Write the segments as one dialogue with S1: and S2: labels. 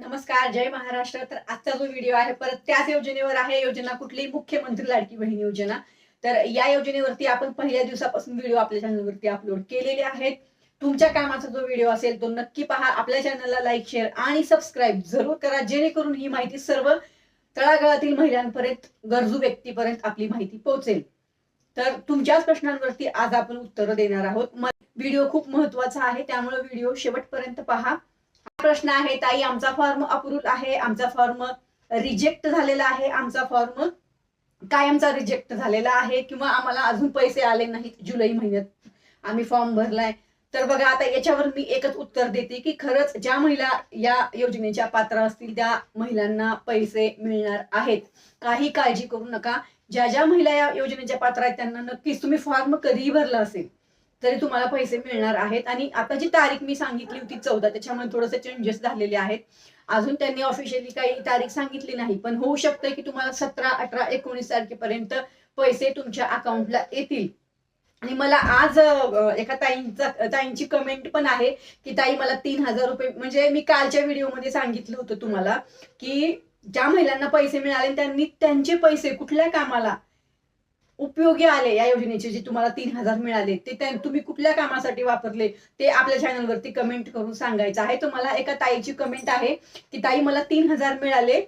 S1: नमस्कार जय महाराष्ट्र. तर आजचा जो व्हिडिओ आहे परत त्याच योजनेवर आहे. योजना कुठली? मुख्यमंत्री लाडकी बहीण योजना. तर या योजनेवरती आपण पहिल्या दिवसापासून व्हिडिओ आपल्या चॅनलवरती अपलोड केलेले आहेत. तुमच्या कामाचा जो व्हिडिओ असेल तो नक्की पहा. आपल्या चॅनलला लाईक शेअर आणि सबस्क्राईब जरूर करा. जेणेकरून ही माहिती सर्व तळागाळातील महिलांपर्यंत गरजू व्यक्तीपर्यंत आपली माहिती पोहोचेल. तर तुमच्याच प्रश्नांवरती आज आपण उत्तरं देणार आहोत. व्हिडिओ खूप महत्त्वाचा आहे. त्यामुळे व्हिडिओ शेवटपर्यंत पहा. प्रश्न आहे ताई आमचा फॉर्म अप्रूव्ह आहे आमचा फॉर्म रिजेक्ट झालेला आहे आमचा फॉर्म कायमचा रिजेक्ट झालेला आहे किंवा आम्हाला अजून पैसे आले नाहीत जुलै महिन्यात. आम्ही फॉर्म भरलाय. तर बघा आता याच्यावर मी एकच उत्तर देते की खरंच ज्या महिला या योजनेच्या पात्र असतील त्या महिलांना पैसे मिळणार आहेत. काही काळजी करू नका. ज्या ज्या महिला या योजनेच्या पात्र आहेत त्यांना नक्कीच तुम्ही फॉर्म कधीही भरला असेल. तरी तुम्हाला पैसे मिळणार आहेत. आणि आता जी तारीख मी सांगितली होती चौदा त्याच्यामुळे थोडेसे चेंजेस झालेले आहेत. अजून त्यांनी ऑफिशियली काही तारीख सांगितली नाही पण होऊ शकतं की तुम्हाला सतरा अठरा एकोणीस तारखेपर्यंत पैसे तुमच्या अकाउंटला येतील. आणि मला आज एका ताईंचा ताईंची कमेंट पण आहे की ताई मला तीन हजार रुपये म्हणजे मी कालच्या व्हिडिओमध्ये सांगितलं होतं तुम्हाला की ज्या महिलांना पैसे मिळाले त्यांनी त्यांचे पैसे कुठल्या कामाला उपयोगी आले या योजनेचे जे तुम्हाला तीन हजार मिळाले ते तुम्ही कुठल्या कामासाठी वापरले ते आपल्या चॅनलवरती कमेंट करून सांगायचं आहे. तुम्हाला एका ताईची कमेंट आहे की ताई मला तीन हजार मिळाले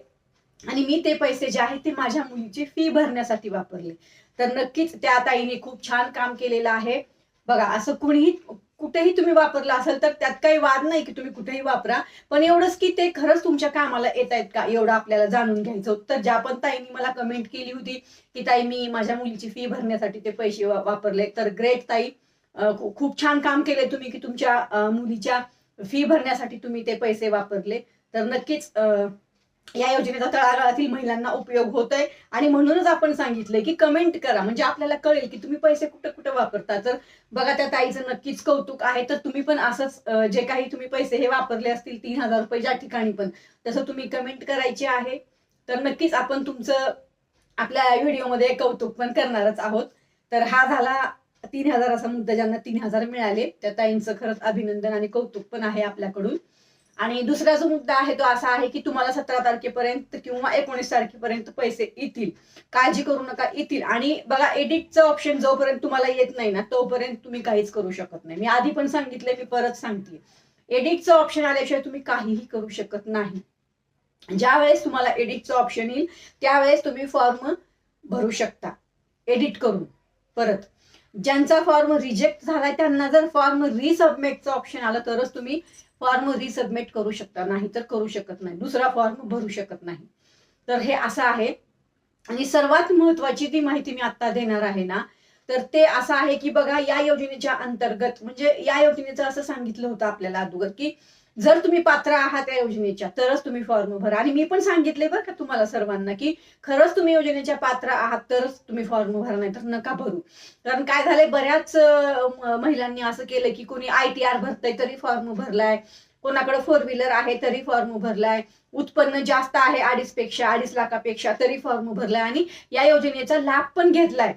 S1: आणि मी ते पैसे जे आहेत ते माझ्या मुलीची फी भरण्यासाठी वापरले. तर नक्कीच त्या ताईने खूप छान काम केलेलं आहे. बघा असं कुणीही कुठेही तुम्ही वापरला असेल तर त्यात काही वाद नाही की तुम्ही कुठेही वापरा. पण एवढंच की ते खरंच तुमच्या कामाला येत आहेत का? एवढं आपल्याला जाणून घ्यायचं होतं. तर ज्या पण ताईंनी मला कमेंट केली होती की ताई मी माझ्या मुलीची फी भरण्यासाठी ते पैसे वापरले. तर ग्रेट ताई खूप छान काम केले तुम्ही की तुमच्या मुलीच्या फी भरण्यासाठी तुम्ही ते पैसे वापरले. तर नक्कीच या योजनेचा तळागाळातील महिलांना उपयोग होतोय. आणि म्हणूनच आपण सांगितलंय की कमेंट करा. म्हणजे आपल्याला कळेल की तुम्ही पैसे कुठं कुठं वापरता. तर बघा त्या ताईचं नक्कीच कौतुक आहे तर तुम्ही पण असंच जे काही तुम्ही पैसे हे वापरले असतील तीन हजार रुपये ज्या ठिकाणी पण तसं तुम्ही कमेंट करायची आहे. तर नक्कीच आपण तुमचं आपल्या व्हिडिओमध्ये कौतुक पण करणारच आहोत. तर हा झाला तीन हजाराचा मुद्दा ज्यांना तीन हजार मिळाले त्या ताईंचं खरंच अभिनंदन आणि कौतुक पण आहे आपल्याकडून. आणि दुसरा जो मुद्दा आहे तो असा आहे की तुम्हाला सतरा तारखेपर्यंत किंवा एकोणीस तारखेपर्यंत पैसे येतील. काळजी करू नका येतील. आणि बघा एडिटचं ऑप्शन जोपर्यंत तुम्हाला येत नाही ना तोपर्यंत तुम्ही काहीच करू शकत नाही. मी आधी पण सांगितलंय मी परत सांगते एडिटचं ऑप्शन आल्याशिवाय तुम्ही काहीही करू शकत नाही. ज्या वेळेस तुम्हाला एडिटचं ऑप्शन येईल त्यावेळेस तुम्ही फॉर्म भरू शकता. एडिट करून परत. ज्यांचा फॉर्म रिजेक्ट झालाय त्यांना जर फॉर्म रिसबमिटचं ऑप्शन आलं तरच तुम्ही फॉर्म रिसबमिट करू शकता. नाही तर करू शकत नाही. दुसरा फॉर्म भरू शकत नाही. तर हे असं आहे. आणि सर्वात महत्वाची ती माहिती मी आता देणार आहे ना तर ते असं आहे की बघा या योजनेच्या अंतर्गत म्हणजे या योजनेचं असं सांगितलं होतं आपल्याला अगोदर की जर तुम्ही पात्र आहात या योजनेच्या तरच तुम्ही फॉर्म भरा. आणि मी पण सांगितले बरं का तुम्हाला सर्वांना की खरंच तुम्ही योजनेच्या पात्र आहात तरच तुम्ही फॉर्म भरा नाही तर नका भरू. कारण काय झालंय बऱ्याच महिलांनी असं केलं की कोणी आय टी आर भरतय तरी फॉर्म भरलाय. कोणाकडे फोर व्हीलर आहे तरी फॉर्म भरलाय. उत्पन्न जास्त आहे अडीच पेक्षा अडीच लाखापेक्षा तरी फॉर्म भरलाय. आणि या योजनेचा लाभ पण घेतलाय.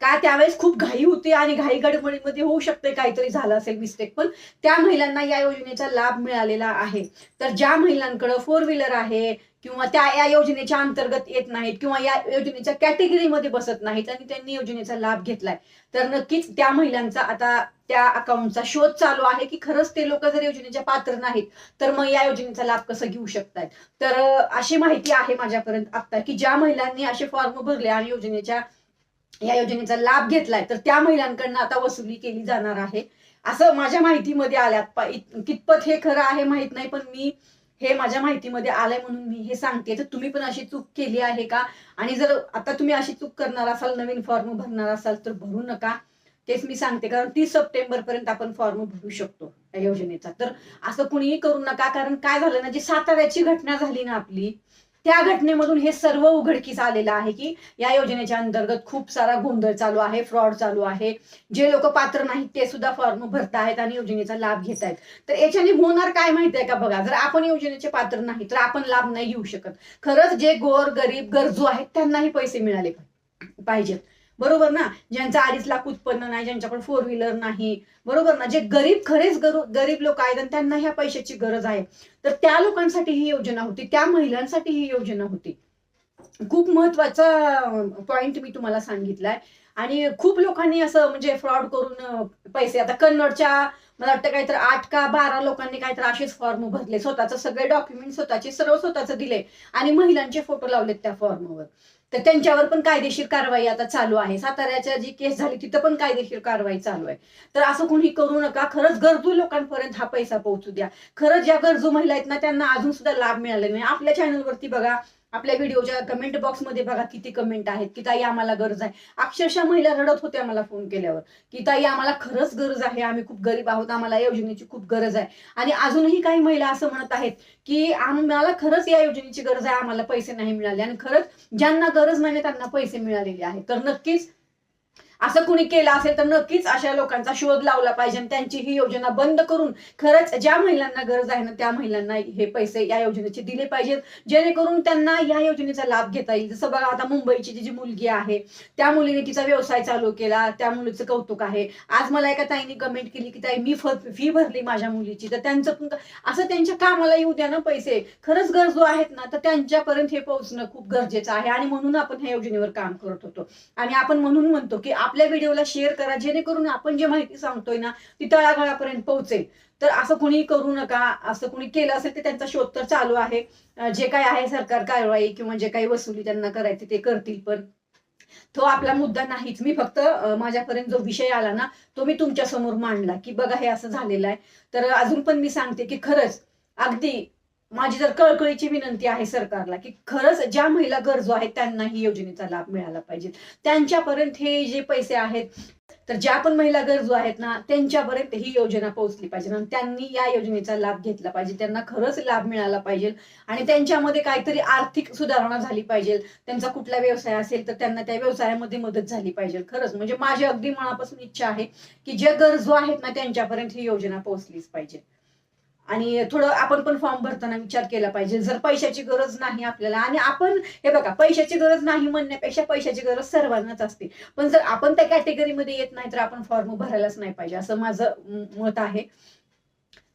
S1: का त्यावेळेस खूप घाई होती आणि घाई गडबडीमध्ये होऊ शकते काहीतरी झालं असेल मिस्टेक पण त्या महिलांना या योजनेचा लाभ मिळालेला आहे. तर ज्या महिलांकडे फोर व्हीलर आहे किंवा त्या या योजनेच्या अंतर्गत येत नाहीत किंवा या योजनेच्या कॅटेगरीमध्ये बसत नाहीत आणि त्यांनी योजनेचा लाभ घेतलाय तर नक्कीच त्या महिलांचा आता त्या अकाउंटचा शोध चालू आहे की खरंच ते लोक जर योजनेच्या पात्र नाहीत तर मग या योजनेचा लाभ कसं घेऊ शकतायत? तर अशी माहिती आहे माझ्यापर्यंत आता की ज्या महिलांनी असे फॉर्म भरले आणि योजनेच्या या योजनेचा लाभ घेतलाय तर त्या महिलांकडनं आता वसुली केली जाणार आहे. असं माझ्या माहितीमध्ये आल्यात. कितपत हे खरं आहे माहीत नाही पण मी हे माझ्या माहितीमध्ये आलंय म्हणून मी हे सांगते. तर तुम्ही पण अशी चूक केली आहे का? आणि जर आता तुम्ही अशी चूक करणार असाल नवीन फॉर्म भरणार असाल तर भरू नका. तेच मी सांगते कारण तीस सप्टेंबर पर्यंत आपण फॉर्म भरू शकतो या योजनेचा. तर असं कुणीही करू नका कारण काय झालं ना जी साताऱ्याची घटना झाली ना आपली त्या घटनेमधून हे सर्व उघडकीस आलेलं आहे की या योजनेच्या अंतर्गत खूप सारा गोंधळ चालू आहे फ्रॉड चालू आहे. जे लोक पात्र नाहीत ते सुद्धा फॉर्म भरत आहेत आणि योजनेचा लाभ घेत आहेत तर याच्याने होणार काय माहिती आहे का बघा? जर आपण योजनेचे पात्र नाही तर आपण लाभ नाही घेऊ शकत. खरंच जे गोर गरीब गरजू आहेत त्यांनाही पैसे मिळाले पाहिजेत. बरोबर ना? ज्यांचं अडीच लाख उत्पन्न नाही ज्यांच्याकडे फोर व्हीलर नाही. बरोबर ना? जे गरीब खरेच गरीब लोक आहेत आणि त्यांना ह्या पैशाची गरज आहे. तर त्या लोकांसाठी ही योजना होती. त्या महिलांसाठी ही योजना होती. खूप महत्त्वाचा पॉइंट मी तुम्हाला सांगितलाय. आणि खूप लोकांनी असं म्हणजे फ्रॉड करून पैसे आता कन्नडच्या मला वाटतं काहीतरी आठ का बारा लोकांनी काहीतरी असेच फॉर्म भरले. स्वतःचं सगळे डॉक्युमेंट स्वतःचे सर्व स्वतःच दिले. आणि महिलांचे फोटो लावलेत त्या फॉर्मवर तर त्यांच्यावर पण कायदेशीर कारवाई आता चालू आहे. साताऱ्याच्या जी केस झाली तिथं पण कायदेशीर कारवाई चालू आहे. तर असं कोणी करू नका. खरंच गरजू लोकांपर्यंत हा पैसा पोहोचू द्या. खरंच ज्या गरजू महिला आहेत ना त्यांना अजून सुद्धा लाभ मिळाले नाही. आपल्या चॅनलवरती बघा. आपल्या व्हिडिओच्या कमेंट बॉक्समध्ये बघा किती कमेंट आहेत की ताई आम्हाला गरज आहे. अक्षरशः महिला रडत होत्या मला फोन केल्यावर. की ताई आम्हाला खरंच गरज आहे आम्ही खूप गरीब आहोत आम्हाला या योजनेची खूप गरज आहे. आणि अजूनही काही महिला असं म्हणत आहेत की आम्हाला खरंच या योजनेची गरज आहे आम्हाला पैसे नाही मिळाले. आणि खरंच ज्यांना गरज नाही त्यांना पैसे मिळालेले आहेत. तर नक्कीच असं कुणी केलं असेल तर नक्कीच अशा लोकांचा शोध लावला पाहिजे आणि त्यांची ही योजना बंद करून खरंच ज्या महिलांना गरज आहे ना त्या महिलांना हे पैसे या योजनेचे दिले पाहिजेत. जेणेकरून त्यांना या योजनेचा लाभ घेता येईल. जसं बघा आता मुंबईची जी जी मुलगी आहे त्या मुलीने तिचा व्यवसाय चालू केला त्या मुलीचं कौतुक आहे. आज मला एका ताईने कमेंट केली की ताई मी फी भरली माझ्या मुलीची तर त्यांचं पण असं त्यांच्या कामाला येऊ द्या ना पैसे. खरंच गरजू आहेत ना तर त्यांच्यापर्यंत हे पोहोचणं खूप गरजेचं आहे. आणि म्हणून आपण ह्या योजनेवर काम करत होतो. आणि आपण म्हणून म्हणतो की आपल्या व्हिडिओला शेअर करा जेणेकरून आपण जे माहिती सांगतोय ना ती तळागाळापर्यंत पोहोचेल. तर असं कुणी करू नका असं कुणी केलं असेल तर त्यांचा शोध तर चालू आहे. जे काय आहे सरकार कारवाई किंवा जे काही वसुली त्यांना करायची ते करतील पण तो आपला मुद्दा नाहीच. मी फक्त माझ्यापर्यंत जो विषय आला ना तो मी तुमच्यासमोर मांडला की बघा हे असं झालेलं आहे. तर अजून पण मी सांगते की खरंच अगदी माझी जर कळकळीची विनंती आहे सरकारला की खरंच ज्या महिला गरजू आहेत त्यांना ही योजनेचा लाभ मिळाला पाहिजे. त्यांच्यापर्यंत हे जे पैसे आहेत तर ज्या पण महिला गरजू आहेत ना त्यांच्यापर्यंत ही योजना पोहोचली पाहिजे आणि त्यांनी या योजनेचा लाभ घेतला पाहिजे. त्यांना खरंच लाभ मिळाला पाहिजे आणि त्यांच्यामध्ये काहीतरी आर्थिक सुधारणा झाली पाहिजे. त्यांचा कुठला व्यवसाय असेल तर त्यांना त्या व्यवसायामध्ये मदत झाली पाहिजे. खरंच म्हणजे माझी अगदी मनापासून इच्छा आहे की जे गरजू आहेत ना त्यांच्यापर्यंत ही योजना पोहोचलीच पाहिजे. आणि थोडं आपण पण फॉर्म भरताना विचार केला पाहिजे. जर पैशाची गरज नाही आपल्याला आणि आपण हे बघा पैशाची गरज नाही म्हणण्यापेक्षा पैशाची गरज सर्वांनाच असते. पण जर आपण त्या कॅटेगरीमध्ये येत नाही तर आपण फॉर्म भरायलाच नाही पाहिजे असं माझं मत आहे.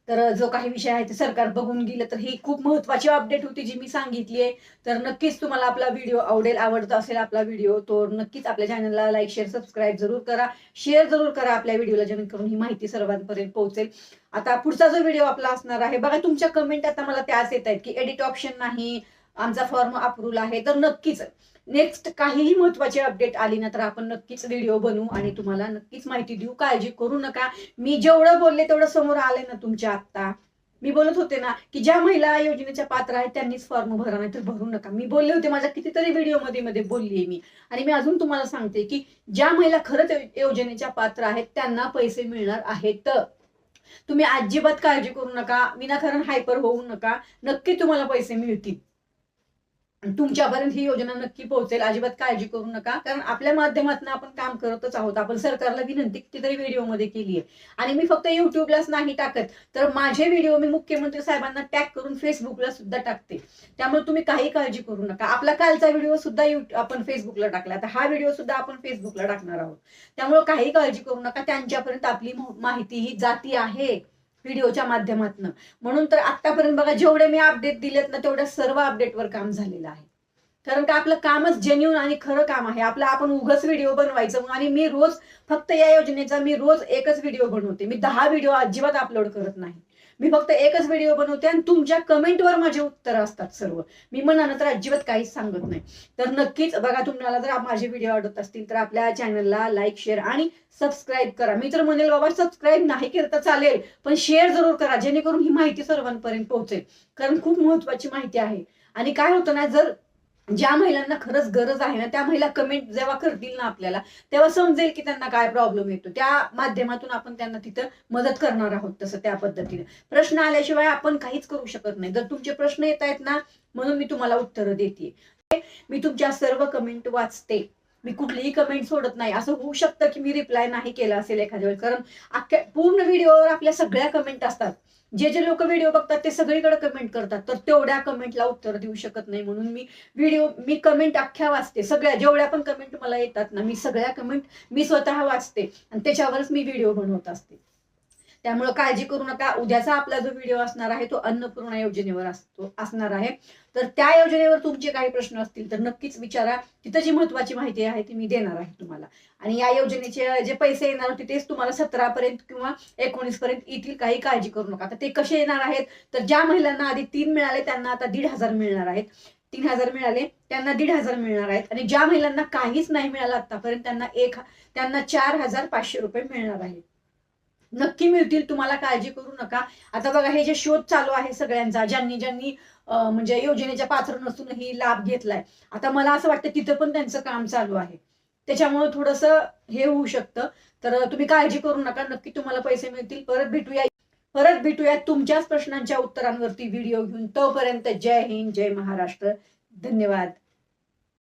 S1: तर जो काही विषय आहे ते सरकार बघून गेलं तर ही खूप महत्वाची अपडेट होती जी मी सांगितली आहे. तर नक्कीच तुम्हाला आपला व्हिडिओ आवडेल आवडत असेल आपला व्हिडिओ तो नक्कीच आपल्या चॅनलला लाईक शेअर सबस्क्राईब जरूर करा. शेअर जरूर करा आपल्या व्हिडिओला जेणेकरून ही माहिती सर्वांपर्यंत पोहोचेल. आता पुढचा जो व्हिडिओ आपला असणार आहे बघा तुमच्या कमेंट आता मला त्याच येत आहेत की एडिट ऑप्शन नाही आमचा फॉर्म अप्रूव्ह आहे तर नक्कीच. नेक्स्ट काहीही महत्वाची अपडेट आली ना तर आपण नक्कीच व्हिडिओ बनवू आणि तुम्हाला नक्कीच माहिती देऊ. काळजी करू नका. मी जेवढं बोलले तेवढं समोर आले ना तुमच्या आत्ता. मी बोलत होते ना की ज्या महिला योजनेच्या पात्र आहेत त्यांनीच फॉर्म भरा नाही तर भरू नका. मी बोलले होते माझ्या कितीतरी व्हिडिओमध्ये मध्ये बोलली मी. आणि मी अजून तुम्हाला सांगते की ज्या महिला खरंच योजनेच्या पात्र आहेत त्यांना पैसे मिळणार आहेत. तुम्ही अजिबात काळजी करू नका. विनाकारण हायपर होऊ नका. नक्की तुम्हाला पैसे मिळतील. तुमच्यापर्यंत ही योजना नक्की पोहोचेल. अजिबात काळजी करू नका. कारण आपल्या माध्यमातून आपण काम करतच आहोत. आपण सरकारला विनंती कितीतरी व्हिडिओमध्ये केली आहे आणि मी फक्त युट्यूबलाच नाही टाकत. तर माझे व्हिडिओ मी मुख्यमंत्री साहेबांना टॅग करून फेसबुकला सुद्धा टाकते. त्यामुळे तुम्ही काही काळजी करू नका. आपला कालचा व्हिडिओ सुद्धा आपण फेसबुकला टाकला. तर हा व्हिडिओ सुद्धा आपण फेसबुकला टाकणार आहोत. त्यामुळे काही काळजी करू नका. त्यांच्यापर्यंत आपली माहिती ही जाती आहे. व्हिडिओच्या माध्यमातून. म्हणून तर आतापर्यंत बघा जेवढे मी अपडेट दिलेत ना तेवढ्या सर्व अपडेटवर काम झालेलं आहे. कारण का आपलं कामच जेन्युन आणि खरं काम आहे. आपलं आपण उगच व्हिडिओ बनवायचं आणि मी रोज फक्त या योजनेचा मी रोज एकच व्हिडिओ बनवते. मी दहा व्हिडिओ अजिबात अपलोड करत नाही. मी फक्त एकच व्हिडिओ बनवते आणि तुमच्या कमेंटवर माझे उत्तर असतात सर्व. मी मनानं तर अजिबात काहीच सांगत नाही. तर नक्कीच बघा तुम्हाला जर माझे व्हिडिओ आवडत असतील तर आपल्या चॅनलला लाईक शेअर आणि सबस्क्राईब करा. मी तर म्हणेल बाबा सबस्क्राईब नाही केलं तर चालेल पण शेअर जरूर करा जेणेकरून ही माहिती सर्वांपर्यंत पोहोचेल. कारण खूप महत्वाची माहिती आहे. आणि काय होतं ना जर ज्या महिलांना खरंच गरज आहे ना त्या महिला कमेंट जेव्हा करतील ना आपल्याला तेव्हा समजेल की त्यांना काय प्रॉब्लेम येतो. त्या माध्यमातून आपण त्यांना तिथं मदत करणार आहोत तसं त्या पद्धतीने. प्रश्न आल्याशिवाय आपण काहीच करू शकत नाही. जर तुमचे प्रश्न येत आहेत ना म्हणून मी तुम्हाला उत्तरं देते मी तुमच्या सर्व कमेंट वाचते. मी कुठलीही कमेंट सोडत नाही. असं होऊ शकतं की मी रिप्लाय नाही केला असेल एखाद्या वेळेस. कारण अख्ख्या पूर्ण व्हिडिओवर आपल्या सगळ्या कमेंट असतात. जे जे लोक व्हिडिओ बघतात ते सगळीकडे कमेंट करतात. तर तेवढ्या कमेंटला उत्तर देऊ शकत नाही म्हणून मी व्हिडिओ मी कमेंट अख्ख्या वाचते. सगळ्या जेवढ्या पण कमेंट मला येतात ना मी सगळ्या कमेंट मी स्वतः वाचते. आणि त्याच्यावरच मी व्हिडिओ बनवत असते. त्यामुळे काळजी करू नका. उद्याचा आपला जो व्हिडिओ असणार आहे तो अन्नपूर्णा योजनेवर असतो असणार आहे. तर त्या योजनेवर तुमचे काही प्रश्न असतील तर नक्कीच विचारा. तिथं जी महत्वाची माहिती आहे ती मी देणार आहे तुम्हाला. आणि या योजनेचे जे पैसे येणार होते तेच तुम्हाला सतरा पर्यंत किंवा एकोणीस पर्यंत येतील काही काळजी करू नका. तर ते कसे येणार आहेत? तर ज्या महिलांना आधी तीन मिळाले त्यांना आता दीड हजार मिळणार आहेत. तीन हजार मिळाले त्यांना दीड हजार मिळणार आहेत. आणि ज्या महिलांना काहीच नाही मिळालं आतापर्यंत त्यांना एक त्यांना चार हजार पाचशे रुपये मिळणार आहेत. नक्की मिळतील तुम्हाला काळजी करू नका. आता बघा हे जे शोध चालू आहे सगळ्यांचा ज्यांनी ज्यांनी म्हणजे योजनेच्या पात्र नसूनही लाभ घेतलाय. आता मला असं वाटतं तिथं पण त्यांचं काम चालू आहे. त्याच्यामुळे थोडस हे होऊ शकतं. तर तुम्ही काळजी करू नका. नक्की तुम्हाला पैसे मिळतील. परत भेटूया. परत भेटूया तुमच्याच प्रश्नांच्या उत्तरांवरती व्हिडिओ घेऊन. तोपर्यंत जय हिंद जय महाराष्ट्र. धन्यवाद.